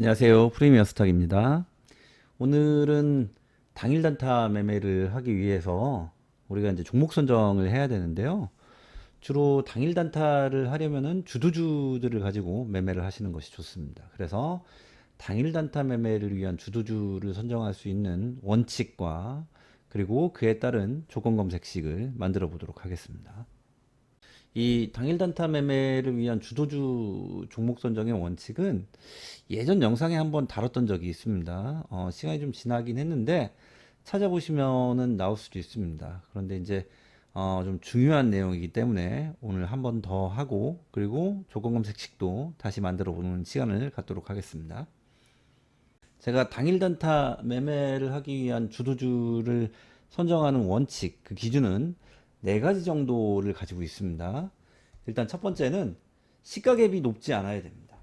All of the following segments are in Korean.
안녕하세요. 프리미어 스탁입니다. 오늘은 당일 단타 매매를 하기 위해서 우리가 이제 종목 선정을 해야 되는데요. 주로 당일 단타를 하려면은 주도주들을 가지고 매매를 하시는 것이 좋습니다. 그래서 당일 단타 매매를 위한 주도주를 선정할 수 있는 원칙과 그리고 그에 따른 조건 검색식을 만들어 보도록 하겠습니다. 이 당일 단타 매매를 위한 주도주 종목 선정의 원칙은 예전 영상에 한번 다뤘던 적이 있습니다. 어, 시간이 좀 지나긴 했는데 찾아보시면은 나올 수도 있습니다. 그런데 이제 어, 좀 중요한 내용이기 때문에 오늘 한 번 더 하고 그리고 조건 검색식도 다시 만들어 보는 시간을 갖도록 하겠습니다. 제가 당일 단타 매매를 하기 위한 주도주를 선정하는 원칙, 그 기준은 네 가지 정도를 가지고 있습니다. 일단 첫 번째는 시가갭이 높지 않아야 됩니다.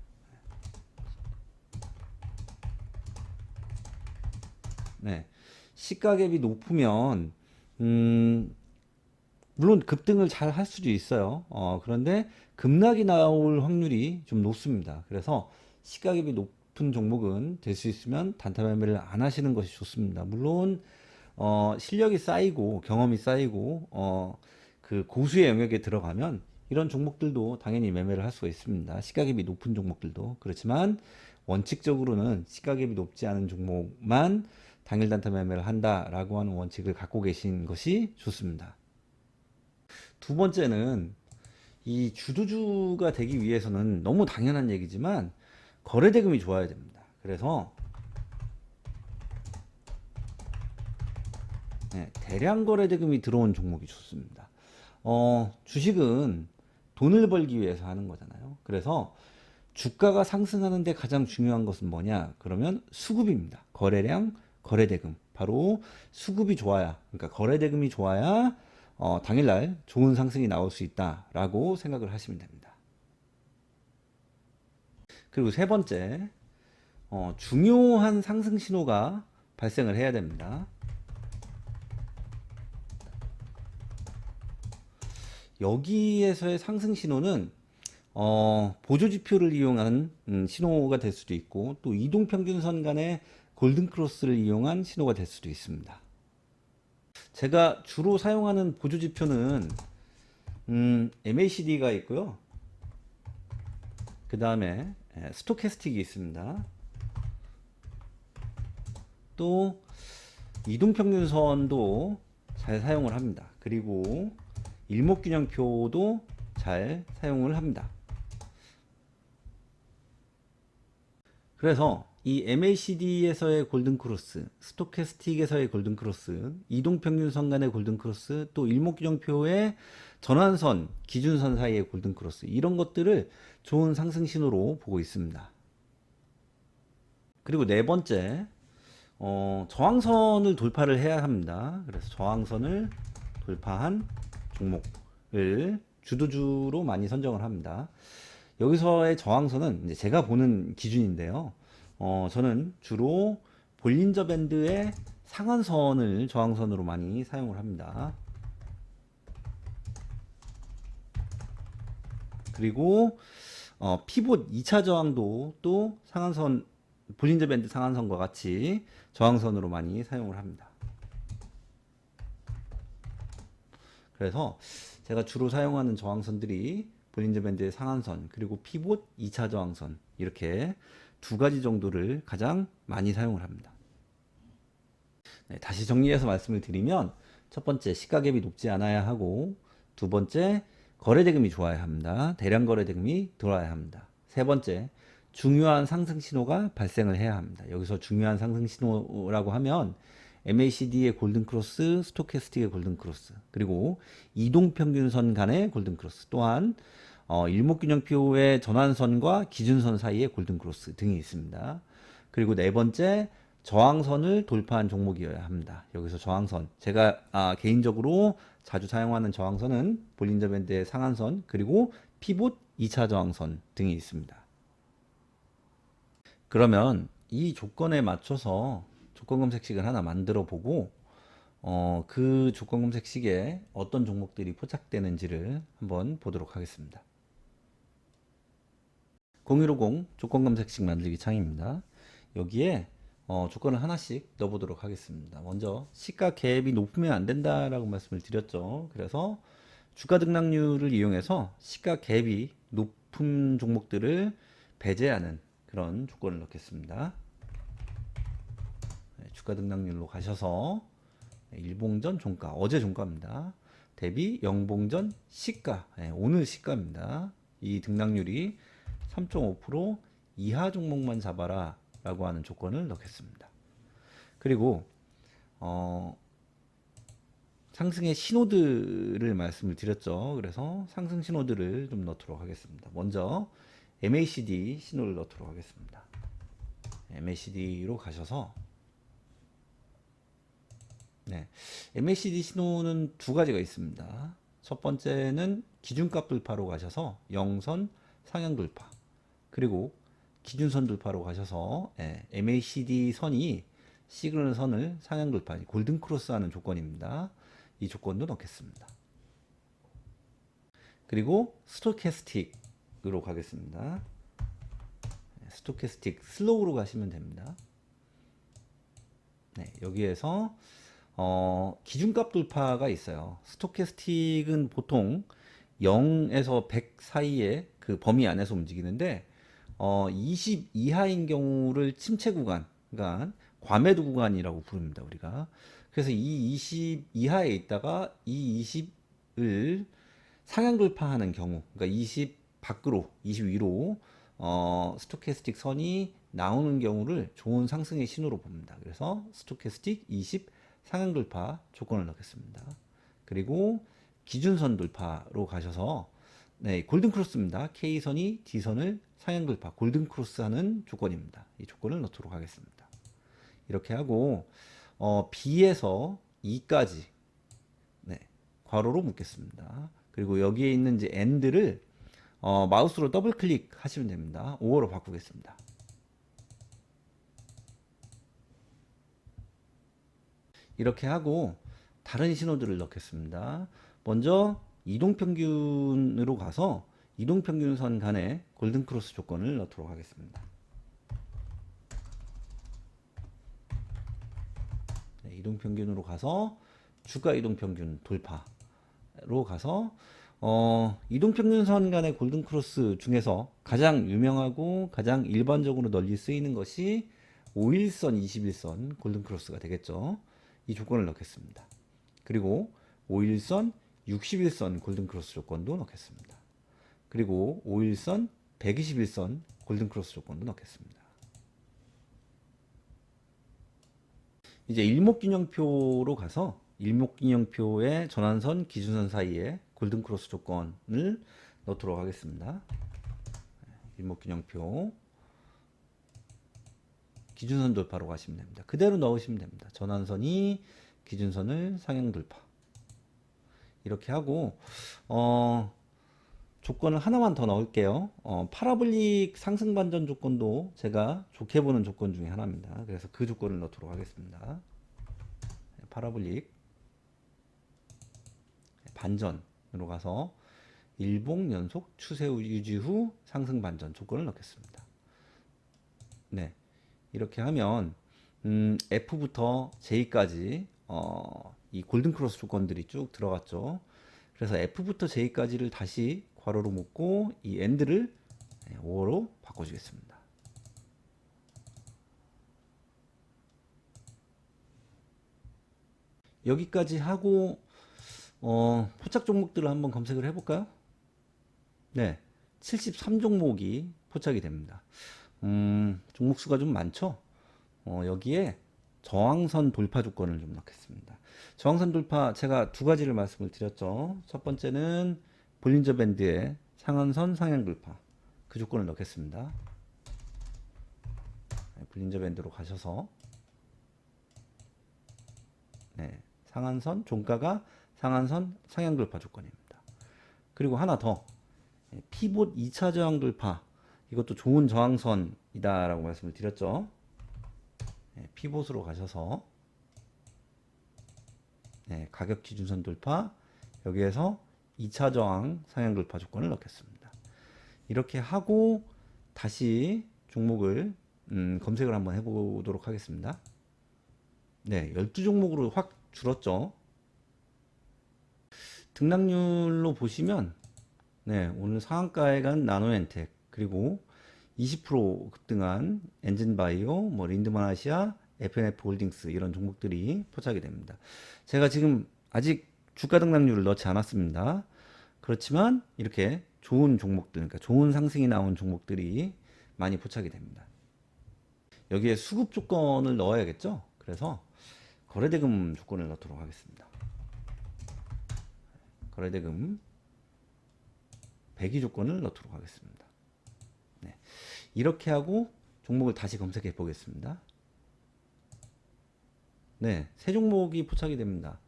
네. 시가갭이 높으면, 음, 물론 급등을 잘 할 수도 있어요. 어, 그런데 급락이 나올 확률이 좀 높습니다. 그래서 시가갭이 높은 종목은 될 수 있으면 단타 매매를 안 하시는 것이 좋습니다. 물론 어, 실력이 쌓이고 경험이 쌓이고 어, 그 고수의 영역에 들어가면 이런 종목들도 당연히 매매를 할 수가 있습니다. 시가갭이 높은 종목들도 그렇지만 원칙적으로는 시가갭이 높지 않은 종목만 당일 단타 매매를 한다라고 하는 원칙을 갖고 계신 것이 좋습니다. 두 번째는 이 주도주가 되기 위해서는 너무 당연한 얘기지만 거래 대금이 좋아야 됩니다. 그래서 네, 대량 거래 대금이 들어온 종목이 좋습니다. 어, 주식은 돈을 벌기 위해서 하는 거잖아요. 그래서 주가가 상승하는데 가장 중요한 것은 뭐냐? 그러면 수급입니다. 거래량, 거래 대금. 바로 수급이 좋아야, 그러니까 거래 대금이 좋아야 어, 당일날 좋은 상승이 나올 수 있다라고 생각을 하시면 됩니다. 그리고 세 번째, 어, 중요한 상승 신호가 발생을 해야 됩니다. 여기에서의 상승 신호는 어, 보조 지표를 이용한 음, 신호가 될 수도 있고 또 이동 평균선 간의 골든 크로스를 이용한 신호가 될 수도 있습니다. 제가 주로 사용하는 보조 지표는 음, MACD가 있고요. 그 다음에 스토캐스틱이 있습니다. 또 이동평균선도 잘 사용을 합니다. 그리고 일목균형표도 잘 사용을 합니다. 그래서 이 MACD에서의 골든크로스, 스토캐스틱에서의 골든크로스, 이동평균선 간의 골든크로스, 또 일목균형표의 전환선, 기준선 사이의 골든크로스 이런 것들을 좋은 상승 신호로 보고 있습니다. 그리고 네 번째, 어, 저항선을 돌파를 해야 합니다. 그래서 저항선을 돌파한 종목을 주도주로 많이 선정을 합니다. 여기서의 저항선은 제가 보는 기준인데요. 어, 저는 주로 볼린저 밴드의 상한선을 저항선으로 많이 사용을 합니다. 그리고 어, 피봇 2차 저항도 또 상한선 볼린저 밴드 상한선과 같이 저항선으로 많이 사용을 합니다. 그래서 제가 주로 사용하는 저항선들이 볼린저 밴드의 상한선 그리고 피봇 2차 저항선 이렇게 두 가지 정도를 가장 많이 사용을 합니다. 네, 다시 정리해서 말씀을 드리면 첫 번째 시가갭이 높지 않아야 하고 두 번째 거래 대금이 좋아야 합니다. 대량 거래 대금이 들어와야 합니다. 세 번째 중요한 상승 신호가 발생을 해야 합니다. 여기서 중요한 상승 신호라고 하면 MACD의 골든 크로스, 스토캐스틱의 골든 크로스, 그리고 이동 평균선 간의 골든 크로스, 또한 어, 일목균형표의 전환선과 기준선 사이의 골든 크로스 등이 있습니다. 그리고 네 번째 저항선을 돌파한 종목이어야 합니다. 여기서 저항선 제가 아, 개인적으로 자주 사용하는 저항선은 볼린저 밴드의 상한선 그리고 피봇 2차 저항선 등이 있습니다. 그러면 이 조건에 맞춰서 조건 검색식을 하나 만들어 보고 어, 그 조건 검색식에 어떤 종목들이 포착되는지를 한번 보도록 하겠습니다. 0150 조건 검색식 만들기 창입니다. 여기에 어, 조건을 하나씩 넣어보도록 하겠습니다. 먼저 시가 갭이 높으면 안 된다라고 말씀을 드렸죠. 그래서 주가 등락률을 이용해서 시가 갭이 높은 종목들을 배제하는 그런 조건을 넣겠습니다. 네, 주가 등락률로 가셔서 네, 일봉전 종가 어제 종가입니다. 대비 영봉전 시가 네, 오늘 시가입니다. 이 등락률이 3.5% 이하 종목만 잡아라 라고 하는 조건을 넣겠습니다. 그리고 어, 상승의 신호들을 말씀을 드렸죠. 그래서 상승 신호들을 좀 넣도록 하겠습니다. 먼저 MACD 신호를 넣도록 하겠습니다. MACD로 가셔서 네, MACD 신호는 두 가지가 있습니다. 첫 번째는 기준값 돌파로 가셔서 영선 상향 돌파 그리고 기준선 돌파로 가셔서 예, MACD 선이 시그널 선을 상향 돌파 골든 크로스하는 조건입니다. 이 조건도 넣겠습니다. 그리고 스토캐스틱으로 가겠습니다. 예, 스토캐스틱 슬로우로 가시면 됩니다. 네, 여기에서 어, 기준값 돌파가 있어요. 스토캐스틱은 보통 0에서 100 사이의 그 범위 안에서 움직이는데 어, 20 이하인 경우를 침체 구간, 그러니까 과매도 구간이라고 부릅니다, 우리가. 그래서 이 20 이하에 있다가 이 20을 상향 돌파하는 경우, 그러니까 20 밖으로, 20 위로 어, 스토캐스틱 선이 나오는 경우를 좋은 상승의 신호로 봅니다. 그래서 스토캐스틱 20 상향 돌파 조건을 넣겠습니다. 그리고 기준선 돌파로 가셔서 네, 골든 크로스입니다. K선이 D선을 상향 돌파, 골든 크로스 하는 조건입니다. 이 조건을 넣도록 하겠습니다. 이렇게 하고 어, B에서 E까지 네, 괄호로 묶겠습니다. 그리고 여기에 있는 이제 end를 어, 마우스로 더블 클릭하시면 됩니다. 5호로 바꾸겠습니다. 이렇게 하고 다른 신호들을 넣겠습니다. 먼저 이동평균으로 가서 이동평균선 간의 골든크로스 조건을 넣도록 하겠습니다. 네, 이동평균으로 가서 주가 이동평균 돌파로 가서 어, 이동평균선 간의 골든크로스 중에서 가장 유명하고 가장 일반적으로 널리 쓰이는 것이 5일선, 21선 골든크로스가 되겠죠. 이 조건을 넣겠습니다. 그리고 5일선, 61선 골든크로스 조건도 넣겠습니다. 그리고 5일선, 121선 골든크로스 조건도 넣겠습니다. 이제 일목균형표로 가서 일목균형표의 전환선, 기준선 사이에 골든크로스 조건을 넣도록 하겠습니다. 일목균형표 기준선 돌파로 가시면 됩니다. 그대로 넣으시면 됩니다. 전환선이 기준선을 상향 돌파. 이렇게 하고 어, 조건을 하나만 더 넣을게요. 어, 파라볼릭 상승 반전 조건도 제가 좋게 보는 조건 중에 하나입니다. 그래서 그 조건을 넣도록 하겠습니다. 네, 파라볼릭 반전으로 가서 일봉 연속 추세 유지 후 상승 반전 조건을 넣겠습니다. 네. 이렇게 하면 음, F부터 J까지 어, 이 골든 크로스 조건들이 쭉 들어갔죠. 그래서 F부터 J까지를 다시 괄호로 묶고 이 end를 5로 바꿔주겠습니다. 여기까지 하고 어, 포착 종목들을 한번 검색을 해볼까요? 네, 73 종목이 포착이 됩니다. 음, 종목 수가 좀 많죠? 어, 여기에 저항선 돌파 조건을 좀 넣겠습니다. 저항선 돌파 제가 두 가지를 말씀을 드렸죠. 첫 번째는 볼린저 밴드의 상한선 상향 돌파 그 조건을 넣겠습니다. 네, 볼린저 밴드로 가셔서 네, 상한선 종가가 상한선 상향 돌파 조건입니다. 그리고 하나 더 네, 피봇 2차 저항 돌파 이것도 좋은 저항선이다라고 말씀을 드렸죠. 네, 피봇으로 가셔서 네, 가격 기준선 돌파 여기에서 2차 저항 상향 돌파 조건을 넣겠습니다. 이렇게 하고 다시 종목을 음, 검색을 한번 해보도록 하겠습니다. 네, 12종목으로 확 줄었죠. 등락률로 보시면 네, 오늘 상한가에 간 나노엔텍 그리고 20% 급등한 엔진바이오, 뭐 린드만아시아, FNF 홀딩스 이런 종목들이 포착이 됩니다. 제가 지금 아직 주가 등락률을 넣지 않았습니다. 그렇지만 이렇게 좋은 종목들, 그러니까 좋은 상승이 나온 종목들이 많이 포착이 됩니다. 여기에 수급 조건을 넣어야겠죠? 그래서 거래대금 조건을 넣도록 하겠습니다. 거래대금 배기 조건을 넣도록 하겠습니다. 네. 이렇게 하고 종목을 다시 검색해 보겠습니다. 네, 세 종목이 포착이 됩니다.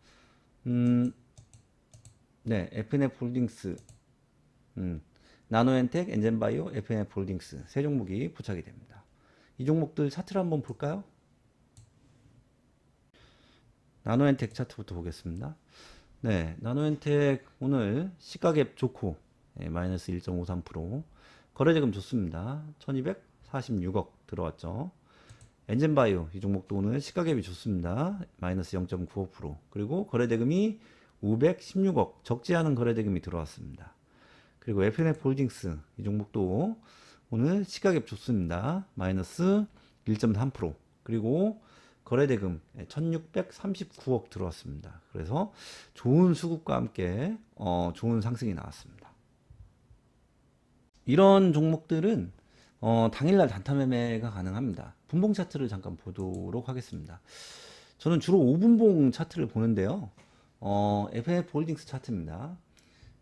음, 네, FNF 홀딩스, 음, 나노엔텍, 엔젠바이오, FNF 홀딩스 세 종목이 포착이 됩니다. 이 종목들 차트를 한번 볼까요? 나노엔텍 차트부터 보겠습니다. 네, 나노엔텍 오늘 시가갭 좋고 예, 마이너스 1.53% 거래대금 좋습니다. 1246억 들어왔죠. 엔젠바이오 이 종목도 오늘 시가갭이 좋습니다. 마이너스 0.95% 그리고 거래대금이 516억 적지 않은 거래대금이 들어왔습니다. 그리고 FNF 홀딩스 이 종목도 오늘 시가갭 좋습니다. 마이너스 1.3% 그리고 거래대금 1639억 들어왔습니다. 그래서 좋은 수급과 함께 어, 좋은 상승이 나왔습니다. 이런 종목들은 어, 당일날 단타 매매가 가능합니다. 분봉 차트를 잠깐 보도록 하겠습니다. 저는 주로 5분봉 차트를 보는데요. 어, FF 홀딩스 차트입니다.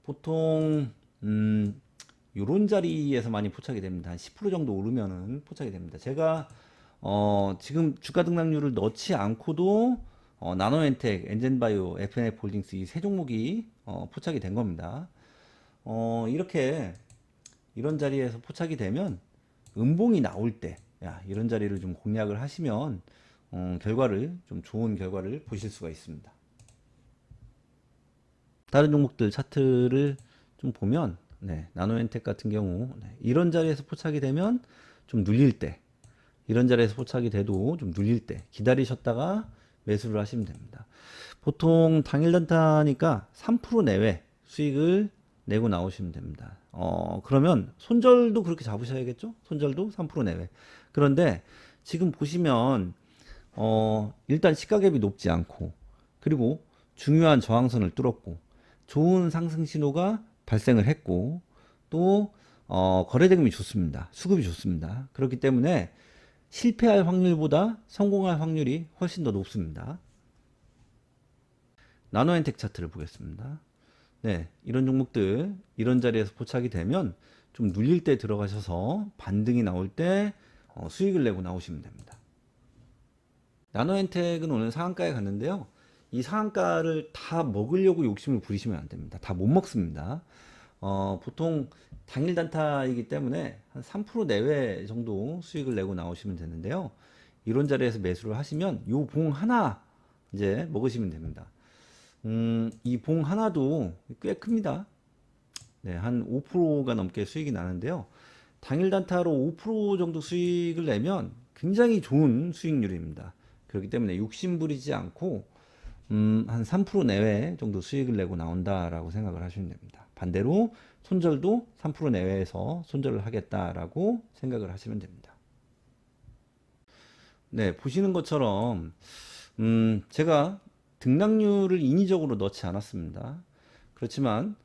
보통 음, 요런 자리에서 많이 포착이 됩니다. 한 10% 정도 오르면은 포착이 됩니다. 제가 어, 지금 주가 등락률을 넣지 않고도 어, 나노엔텍, 엔젠바이오, FNF 홀딩스 이 세 종목이 어, 포착이 된 겁니다. 어, 이렇게 이런 자리에서 포착이 되면 음봉이 나올 때, 야, 이런 자리를 좀 공략을 하시면 어, 결과를 좀 좋은 결과를 보실 수가 있습니다. 다른 종목들 차트를 좀 보면 네, 나노엔텍 같은 경우 네, 이런 자리에서 포착이 되면 좀 눌릴 때 이런 자리에서 포착이 돼도 좀 눌릴 때 기다리셨다가 매수를 하시면 됩니다. 보통 당일 단타니까 3% 내외 수익을 내고 나오시면 됩니다. 어, 그러면 손절도 그렇게 잡으셔야겠죠? 손절도 3% 내외. 그런데 지금 보시면 어, 일단 시가갭이 높지 않고 그리고 중요한 저항선을 뚫었고 좋은 상승 신호가 발생을 했고 또 어, 거래대금이 좋습니다. 수급이 좋습니다. 그렇기 때문에 실패할 확률보다 성공할 확률이 훨씬 더 높습니다. 나노엔텍 차트를 보겠습니다. 네, 이런 종목들 이런 자리에서 포착이 되면 좀 눌릴 때 들어가셔서 반등이 나올 때 어, 수익을 내고 나오시면 됩니다. 나노엔텍은 오늘 상한가에 갔는데요. 이 상한가를 다 먹으려고 욕심을 부리시면 안 됩니다. 다 못 먹습니다. 어, 보통 당일 단타이기 때문에 한 3% 내외 정도 수익을 내고 나오시면 되는데요. 이런 자리에서 매수를 하시면 요 봉 하나 이제 먹으시면 됩니다. 음, 이 봉 하나도 꽤 큽니다. 네, 한 5%가 넘게 수익이 나는데요. 당일 단타로 5% 정도 수익을 내면 굉장히 좋은 수익률입니다. 그렇기 때문에 욕심 부리지 않고 음, 한 3% 내외 정도 수익을 내고 나온다라고 생각을 하시면 됩니다. 반대로 손절도 3% 내외에서 손절을 하겠다라고 생각을 하시면 됩니다. 네, 보시는 것처럼 음, 제가 등락률을 인위적으로 넣지 않았습니다. 그렇지만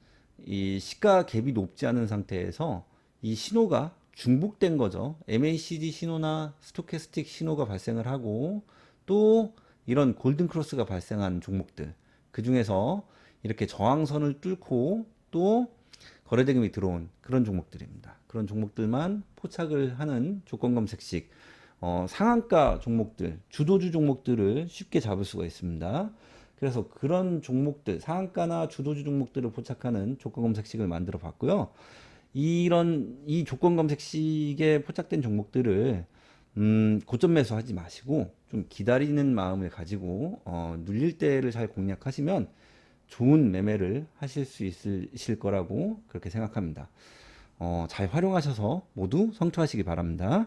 이 시가 갭이 높지 않은 상태에서 이 신호가 중복된 거죠. MACD 신호나 스토캐스틱 신호가 발생을 하고 또 이런 골든 크로스가 발생한 종목들 그 중에서 이렇게 저항선을 뚫고 또 거래대금이 들어온 그런 종목들입니다. 그런 종목들만 포착을 하는 조건 검색식 어, 상한가 종목들 주도주 종목들을 쉽게 잡을 수가 있습니다. 그래서 그런 종목들 상한가나 주도주 종목들을 포착하는 조건 검색식을 만들어 봤고요. 이런 이 조건 검색식에 포착된 종목들을 음, 고점 매수하지 마시고 좀 기다리는 마음을 가지고 어, 눌릴 때를 잘 공략하시면 좋은 매매를 하실 수 있으실 거라고 그렇게 생각합니다. 어, 잘 활용하셔서 모두 성투하시기 바랍니다.